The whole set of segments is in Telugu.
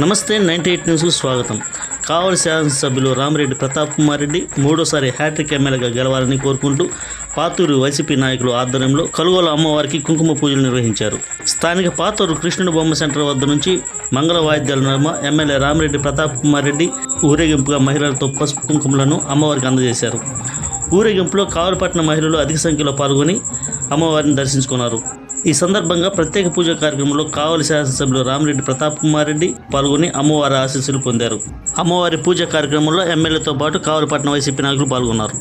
నమస్తే నైన్టీ ఎయిట్ న్యూస్కు స్వాగతం. కావలి శాసనసభ్యులు రామరెడ్డి ప్రతాప్ కుమార్ రెడ్డి మూడోసారి హ్యాట్రిక్ ఎమ్మెల్యేగా గెలవాలని కోరుకుంటూ పాతూరు వైసీపీ నాయకులు ఆధ్వర్యంలో కలుగోల అమ్మవారికి కుంకుమ పూజలు నిర్వహించారు. స్థానిక పాతూరు కృష్ణుడి బొమ్మ సెంటర్ వద్ద నుంచి మంగళ వాయిద్యాల నడుమ ఎమ్మెల్యే రామరెడ్డి ప్రతాప్ కుమార్ రెడ్డి ఊరేగింపుగా మహిళలతో పసుపు కుంకుమలను అమ్మవారికి అందజేశారు. ఊరేగింపులో కావలపట్నం మహిళలు అధిక సంఖ్యలో పాల్గొని అమ్మవారిని దర్శించుకున్నారు. ఈ సందర్భంగా ప్రత్యేక పూజ కార్యక్రమంలో కావలి శాసనసభ్యులు రామిరెడ్డి ప్రతాప్ కుమార్ రెడ్డి పాల్గొని అమ్మవారి ఆశీస్సులు పొందారు. అమ్మవారి పూజా కార్యక్రమంలో ఎమ్మెల్యేతో పాటు కావలిపట్నం వైసీపీ నాయకులు పాల్గొన్నారు.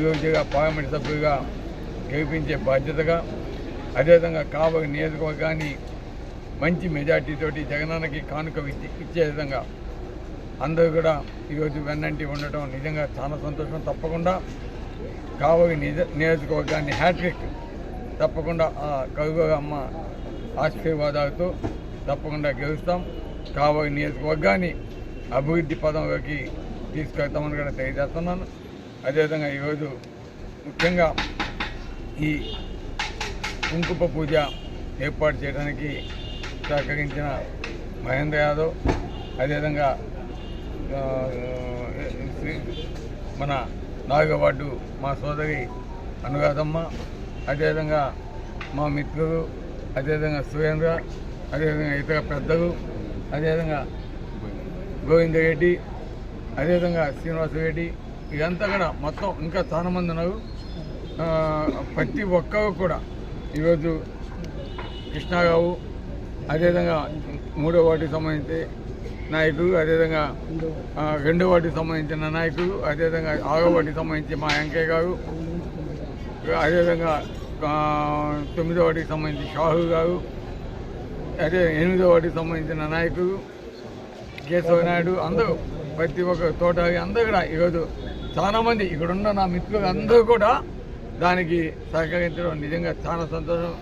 నియోజకవర్గ పార్లమెంట్ సభ్యులుగా గెలిపించే బాధ్యతగా అదేవిధంగా కాబోయే నియోజకవర్గాన్ని మంచి మెజార్టీతోటి జగనన్నకి కానుక ఇచ్చే విధంగా అందరూ కూడా ఈరోజు వెన్నంటి ఉండటం నిజంగా చాలా సంతోషం. తప్పకుండా కాబోయే నిజ నియోజకవర్గాన్ని హ్యాట్రిక్ తప్పకుండా ఆ కరుగు అమ్మ ఆశీర్వాదాలతో తప్పకుండా గెలుస్తాం. కాబోయే నియోజకవర్గాన్ని అభివృద్ధి పదంలోకి తీసుకెళ్తామని కూడా తెలియజేస్తున్నాను. అదేవిధంగా ఈరోజు ముఖ్యంగా ఈ కుంకుమ పూజ ఏర్పాటు చేయడానికి సహకరించిన మహేంద్ర యాదవ్ అదేవిధంగా మన నాలుగో వార్డు మా సోదరి అనురాధమ్మ అదేవిధంగా మా మిత్రులు అదేవిధంగా సురేంద్ర అదేవిధంగా ఇతర పెద్దలు అదేవిధంగా గోవిందరెడ్డి అదేవిధంగా శ్రీనివాసరెడ్డి ఇదంతా కూడా మొత్తం ఇంకా చాలా మంది ఉన్నారు. ప్రతి ఒక్కరు కూడా ఈరోజు కృష్ణారావు అదేవిధంగా మూడో వాటికి సంబంధించి నాయకులు అదేవిధంగా రెండో వాటికి సంబంధించిన నాయకులు అదేవిధంగా ఆరో వాటికి సంబంధించి మా వెంకయ్య గారు అదేవిధంగా తొమ్మిదో వాటికి సంబంధించి షాహు గారు అదే ఎనిమిదో వాటికి సంబంధించిన నాయకులు కేశవ నాయుడు అందరూ ప్రతి ఒక్క తోట అందరూ కూడా ఈరోజు చాలామంది ఇక్కడ ఉన్న నా మిత్రులు అందరూ కూడా దానికి సహకరించడం నిజంగా చాలా సంతోషం.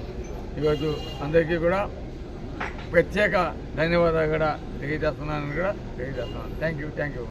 ఈరోజు అందరికీ కూడా ప్రత్యేక ధన్యవాదాలు కూడా తెలియజేస్తున్నాను కూడా తెలియజేస్తున్నాను. Thank you thank you